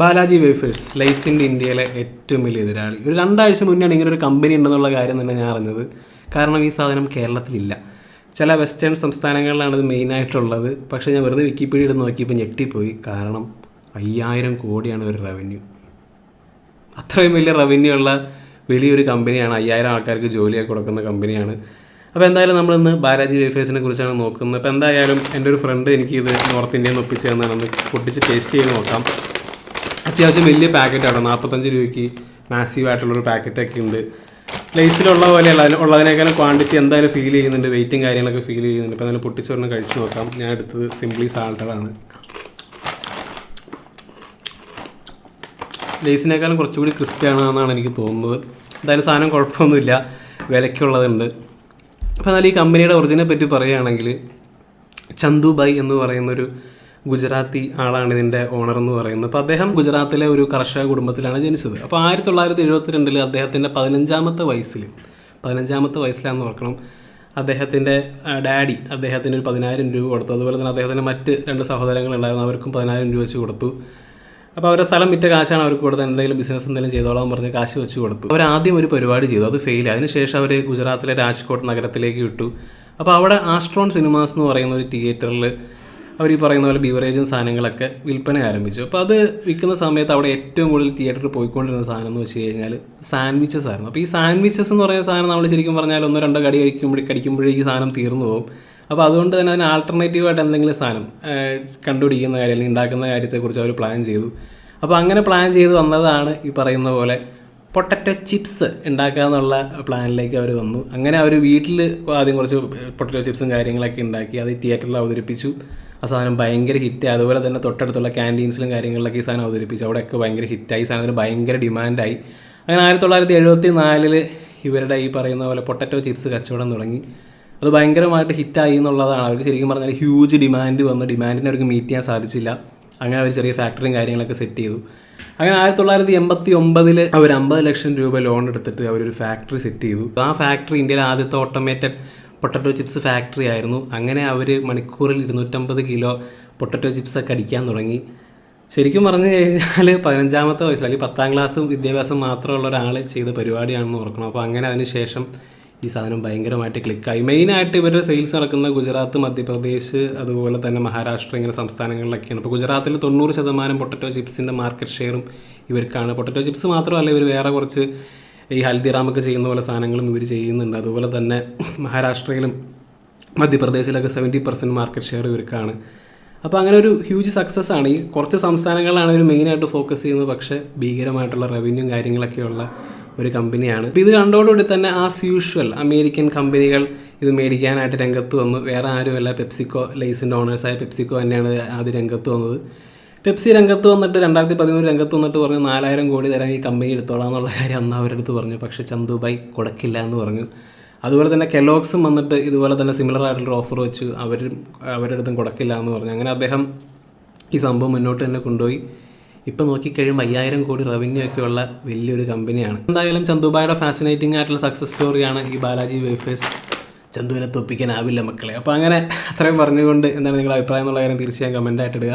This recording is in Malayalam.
ബാലാജി വേഫേഴ്സ് ലൈസിന്റെ ഇന്ത്യയിലെ ഏറ്റവും വലിയ എതിരാളി. ഒരു രണ്ടാഴ്ച മുന്നേ ഇങ്ങനെ ഒരു കമ്പനി ഉണ്ടെന്നുള്ള കാര്യം തന്നെ ഞാൻ അറിഞ്ഞത്. കാരണം ഈ സാധനം കേരളത്തിലില്ല. ചില വെസ്റ്റേൺ സംസ്ഥാനങ്ങളിലാണ് ഇത് മെയിനായിട്ടുള്ളത് പക്ഷേ ഞാൻ വെറുതെ വിക്കിപീഡിയ എടുത്ത് നോക്കിയപ്പോൾ ഞെട്ടിപ്പോയി. കാരണം അയ്യായിരം കോടിയാണ് ഒരു റവന്യൂ അത്രയും വലിയ റവന്യൂ ഉള്ള വലിയൊരു കമ്പനിയാണ് അയ്യായിരം ആൾക്കാർക്ക് ജോലിയായി കൊടുക്കുന്ന കമ്പനിയാണ് അപ്പോൾ എന്തായാലും നമ്മളിന്ന് ബാലാജി വേഫേഴ്സിനെ കുറിച്ചാണ് നോക്കുന്നത്. അപ്പോൾ എന്തായാലും എന്റെ ഒരു ഫ്രണ്ട് എനിക്ക് ഇത് നോർത്ത് ഇന്ത്യയിൽ നിന്ന് ഒപ്പിച്ച് തന്നെ ഒന്ന് പൊട്ടിച്ച് ടേസ്റ്റ് ചെയ്ത് നോക്കാം. അത്യാവശ്യം വലിയ പാക്കറ്റാണ്. നാൽപ്പത്തഞ്ച് രൂപയ്ക്ക് മാസീവ് ആയിട്ടുള്ളൊരു പാക്കറ്റൊക്കെ ഉണ്ട് ലേസിലുള്ള പോലെയല്ല ഉള്ളതിനേക്കാളും ക്വാണ്ടിറ്റി എന്തായാലും ഫീൽ ചെയ്യുന്നുണ്ട് വെയിറ്റും കാര്യങ്ങളൊക്കെ ഫീൽ ചെയ്യുന്നുണ്ട്. അപ്പോൾ എന്തായാലും പൊട്ടിച്ചോറിന് കഴിച്ചു നോക്കാം. ഞാൻ എടുത്തത് സിംപ്ലി സാൾട്ടഡാണ് ലേസിനേക്കാളും കുറച്ചുകൂടി ക്രിസ്പി ആണെന്നാണ് എനിക്ക് തോന്നുന്നത്. എന്തായാലും സാധനം കുഴപ്പമൊന്നുമില്ല. വിലയ്ക്കുള്ളതുണ്ട്. അപ്പോൾ എന്നാലും ഈ കമ്പനിയുടെ ഒറിജിനെ പറ്റി പറയുകയാണെങ്കിൽ ചന്തുബായ് എന്ന് പറയുന്നൊരു ഗുജറാത്തി ആളാണ് ഇതിന്റെ ഓണർ എന്ന് പറയുന്നത്. അപ്പോൾ അദ്ദേഹം ഗുജറാത്തിലെ ഒരു കർഷക കുടുംബത്തിലാണ് ജനിച്ചത്. അപ്പോൾ ആയിരത്തി തൊള്ളായിരത്തി എഴുപത്തിരണ്ടിൽ അദ്ദേഹത്തിന്റെ പതിനഞ്ചാമത്തെ വയസ്സിൽ പതിനഞ്ചാമത്തെ വയസ്സിലാണെന്ന് ഓർക്കണം അദ്ദേഹത്തിന്റെ ഡാഡി അദ്ദേഹത്തിന് ഒരു പതിനായിരം രൂപ കൊടുത്തു. അതുപോലെ തന്നെ അദ്ദേഹത്തിന്റെ മറ്റ് രണ്ട് സഹോദരങ്ങളുണ്ടായിരുന്നു അവർക്കും പതിനായിരം രൂപ വെച്ച് കൊടുത്തു. അപ്പോൾ അവരുടെ സ്ഥലം വിറ്റ കാശാണ് അവർക്ക് കൊടുത്തത് എന്തെങ്കിലും ബിസിനസ് എന്തെങ്കിലും ചെയ്തോളാം പറഞ്ഞ് കാശ് വെച്ച് കൊടുത്തു. അവർ ആദ്യം ഒരു പരിപാടി ചെയ്തു അത് ഫെയിൽ അതിനുശേഷം അവർ ഗുജറാത്തിലെ രാജ്കോട്ട് നഗരത്തിലേക്ക് വിട്ടു. അപ്പോൾ അവിടെ ആസ്ട്രോൺ സിനിമാസ് എന്ന് പറയുന്ന ഒരു തിയേറ്ററിൽ അവർ ഈ പറയുന്ന പോലെ ബീവറേജും സാധനങ്ങളൊക്കെ വിൽപ്പന ആരംഭിച്ചു. അപ്പോൾ അത് വിൽക്കുന്ന സമയത്ത് അവിടെ ഏറ്റവും കൂടുതൽ തിയേറ്ററിൽ പോയിക്കൊണ്ടിരുന്ന സാധനം എന്ന് വെച്ച് കഴിഞ്ഞാൽ സാൻഡ്വിച്ചസ് ആയിരുന്നു. അപ്പോൾ ഈ സാൻഡ്വിച്ചസ് എന്ന് പറയുന്ന സാധനം നമ്മൾ ശരിക്കും പറഞ്ഞാൽ ഒന്നോ രണ്ടോ കടി കഴിക്കുമ്പോഴേ കടിക്കുമ്പോഴേക്ക് സാധനം തീർന്നു പോകും. അപ്പോൾ അതുകൊണ്ട് തന്നെ അതിന് ആൾട്ടർനേറ്റീവായിട്ട് എന്തെങ്കിലും സാധനം കണ്ടുപിടിക്കുന്ന കാര്യം അല്ലെങ്കിൽ ഉണ്ടാക്കുന്ന കാര്യത്തെക്കുറിച്ച് അവർ പ്ലാൻ ചെയ്തു. അപ്പോൾ അങ്ങനെ പ്ലാൻ ചെയ്ത് വന്നതാണ് ഈ പറയുന്ന പോലെ പൊട്ടറ്റോ ചിപ്സ് ഉണ്ടാക്കുക എന്നുള്ള പ്ലാനിലേക്ക് അവർ വന്നു. അങ്ങനെ അവർ വീട്ടിൽ ആദ്യം കുറച്ച് പൊട്ടറ്റോ ചിപ്സും കാര്യങ്ങളൊക്കെ ഉണ്ടാക്കി അത് തിയേറ്ററിൽ അവതരിപ്പിച്ചു. ആ സാധനം ഭയങ്കര ഹിറ്റായി അതുപോലെ തന്നെ തൊട്ടടുത്തുള്ള ക്യാന്റീൻസിലും കാര്യങ്ങളിലൊക്കെ ഈ സാധനം അവതരിപ്പിച്ചു. അവിടെയൊക്കെ ഭയങ്കര ഹിറ്റായി സാധനത്തിന് ഭയങ്കര ഡിമാൻഡായി അങ്ങനെ ആയിരത്തി തൊള്ളായിരത്തി എഴുപത്തി നാലിൽ ഇവരുടെ ഈ പറയുന്ന പോലെ പൊട്ടറ്റോ ചിപ്സ് കച്ചവടം തുടങ്ങി. അത് ഭയങ്കരമായിട്ട് ഹിറ്റായി എന്നുള്ളതാണ്. അവർക്ക് ശരിക്കും പറഞ്ഞാൽ ഹ്യൂജ് ഡിമാൻഡ് വന്നു. ഡിമാൻഡിനെ അവർക്ക് മീറ്റ് ചെയ്യാൻ സാധിച്ചില്ല. അങ്ങനെ അവർ ചെറിയ ഫാക്ടറിയും കാര്യങ്ങളൊക്കെ സെറ്റ് ചെയ്തു. അങ്ങനെ ആയിരത്തി തൊള്ളായിരത്തി എൺപത്തി ഒമ്പതിൽ അവർ അമ്പത് ലക്ഷം രൂപ ലോൺ എടുത്തിട്ട് അവരൊരു ഫാക്ടറി സെറ്റ് ചെയ്തു. ആ ഫാക്ടറി ഇന്ത്യയിലെ ആദ്യത്തെ ഓട്ടോമേറ്റഡ് പൊട്ടറ്റോ ചിപ്സ് ഫാക്ടറി ആയിരുന്നു. അങ്ങനെ അവർ മണിക്കൂറിൽ ഇരുന്നൂറ്റമ്പത് കിലോ പൊട്ടറ്റോ ചിപ്സൊക്കെ അടിക്കാൻ തുടങ്ങി. ശരിക്കും പറഞ്ഞു കഴിഞ്ഞാൽ പതിനഞ്ചാമത്തെ വയസ്സിൽ അല്ലെങ്കിൽ പത്താം ക്ലാസ് വിദ്യാഭ്യാസം മാത്രമുള്ള ഒരാൾ ചെയ്ത പരിപാടിയാണെന്ന് ഓർക്കണം. അപ്പോൾ അങ്ങനെ അതിനുശേഷം ഈ സാധനം ഭയങ്കരമായിട്ട് ക്ലിക്കായി മെയിനായിട്ട് ഇവരുടെ സെയിൽസ് നടക്കുന്ന ഗുജറാത്ത് മധ്യപ്രദേശ് അതുപോലെ തന്നെ മഹാരാഷ്ട്ര ഇങ്ങനെ സംസ്ഥാനങ്ങളിലൊക്കെയാണ്. ഇപ്പോൾ ഗുജറാത്തിൽ തൊണ്ണൂറ് ശതമാനം പൊട്ടറ്റോ ചിപ്സിന്റെ മാർക്കറ്റ് ഷെയറും ഇവർക്കാണ്. പൊട്ടറ്റോ ചിപ്സ് മാത്രമല്ല ഇവർ വേറെ കുറച്ച് ഈ ഹൽദിറാമൊക്കെ ചെയ്യുന്ന പോലെ സാധനങ്ങളും ഇവർ ചെയ്യുന്നുണ്ട്. അതുപോലെ തന്നെ മഹാരാഷ്ട്രയിലും മധ്യപ്രദേശിലൊക്കെ സെവന്റി പെർസെന്റ് മാർക്കറ്റ് ഷെയർ ഇവർക്കാണ്. അപ്പോൾ അങ്ങനെ ഒരു ഹ്യൂജ് സക്സസ് ആണ്. ഈ കുറച്ച് സംസ്ഥാനങ്ങളിലാണ് ഇവർ മെയിനായിട്ട് ഫോക്കസ് ചെയ്യുന്നത്. പക്ഷേ ഭീകരമായിട്ടുള്ള റവന്യൂ കാര്യങ്ങളൊക്കെയുള്ള ഒരു കമ്പനിയാണ് അപ്പോൾ ഇത് കണ്ടോടുകൂടി തന്നെ ആസ് യൂഷ്വൽ അമേരിക്കൻ കമ്പനികൾ ഇത് മേടിക്കാനായിട്ട് രംഗത്ത് വന്നു. വേറെ ആരുമല്ല. പെപ്സിക്കോ ലൈസിന്റെ ഓണേഴ്സായ പെപ്സിക്കോ തന്നെയാണ് ആദ്യം രംഗത്ത് വന്നത്. പെപ്സി രംഗത്ത് വന്നിട്ട് രണ്ടായിരത്തി പതിമൂന്ന് രംഗത്ത് വന്നിട്ട് പറഞ്ഞു നാലായിരം കോടി തരാൻ ഈ കമ്പനി എടുത്തോളാം എന്നുള്ള കാര്യം അന്ന് അവരുടെ പറഞ്ഞു. പക്ഷേ ചന്തുബായി കൊടുക്കില്ല എന്ന് പറഞ്ഞു. അതുപോലെ തന്നെ കെലോക്സും വന്നിട്ട് ഇതുപോലെ തന്നെ സിമിലർ ആയിട്ടുള്ള ഓഫർ വെച്ചു. അവരും അവരുടെ കൊടുക്കില്ല എന്ന് പറഞ്ഞു. അങ്ങനെ അദ്ദേഹം ഈ സംഭവം മുന്നോട്ട് തന്നെ കൊണ്ടുപോയി. ഇപ്പം നോക്കിക്കഴിയുമ്പോൾ അയ്യായിരം കോടി റവന്യൂ ഒക്കെ ഉള്ള വലിയൊരു കമ്പനിയാണ്. എന്തായാലും ചന്തുബായുടെ ഫാസിനേറ്റിംഗ് ആയിട്ടുള്ള സക്സസ് സ്റ്റോറിയാണ് ഈ ബാലാജി വേഫേഴ്സ് ചന്തുവിനെ തൊപ്പിക്കാനാവില്ല മക്കളെ. അപ്പോൾ അങ്ങനെ അത്രയും പറഞ്ഞുകൊണ്ട് എന്താണ് നിങ്ങളുടെ അഭിപ്രായം എന്നുള്ള കാര്യം തീർച്ചയായും കമന്റായിട്ട് ഇടുക.